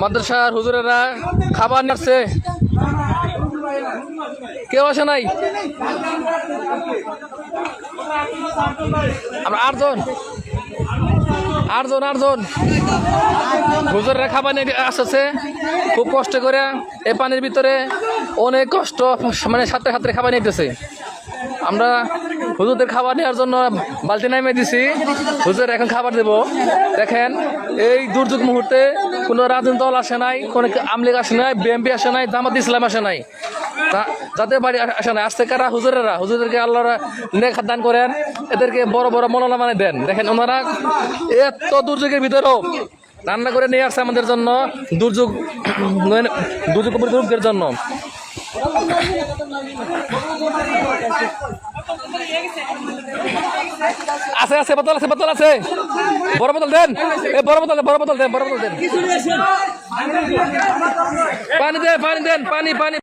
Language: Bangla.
মাদ্রাসার হুজুরেরা খাবার নিচ্ছে কেউ আসে নাই? আমরা আটজন। আটজন আটজন। হুজুরেরা খাবার নিয়ে আসছে। খুব কষ্ট করে এই পানির ভিতরে অনেক কষ্ট মানে সাথে সাথে খাবার নিতেছে আমরা হুজুরদের খাবার নেওয়ার জন্য বালতি নামিয়ে দিছি। হুজুর, এখন খাবার দেব। দেখেন, এই দুর্যোগ মুহূর্তে কোনো রাজনৈতিক দল আসে নাই, কোনো আমলিগ আসে নাই বিএমপি আসে নাই, জামাত ইসলাম আসে নাই। যাদের বাড়ি আসে নাই আসতে কারা? হুজুরেরা। হুজুরদেরকে আল্লাহরা নেক দান করেন, এদেরকে বড় বড় মৌলানা মানে দেন। দেখেন ওনারা এত দুর্যোগের ভিতরেও রান্না করে নিয়ে আসছে আমাদের জন্য, দুর্যোগ দুর্যোগ দুর্যোগের জন্য। আছে আছে বোতল আছে বোতল আছে। বড় বোতল দেন। এ বড় বোতল বড় বোতল দেন বড় বোতল দেন। পানি দেন পানি দেন পানি পানি।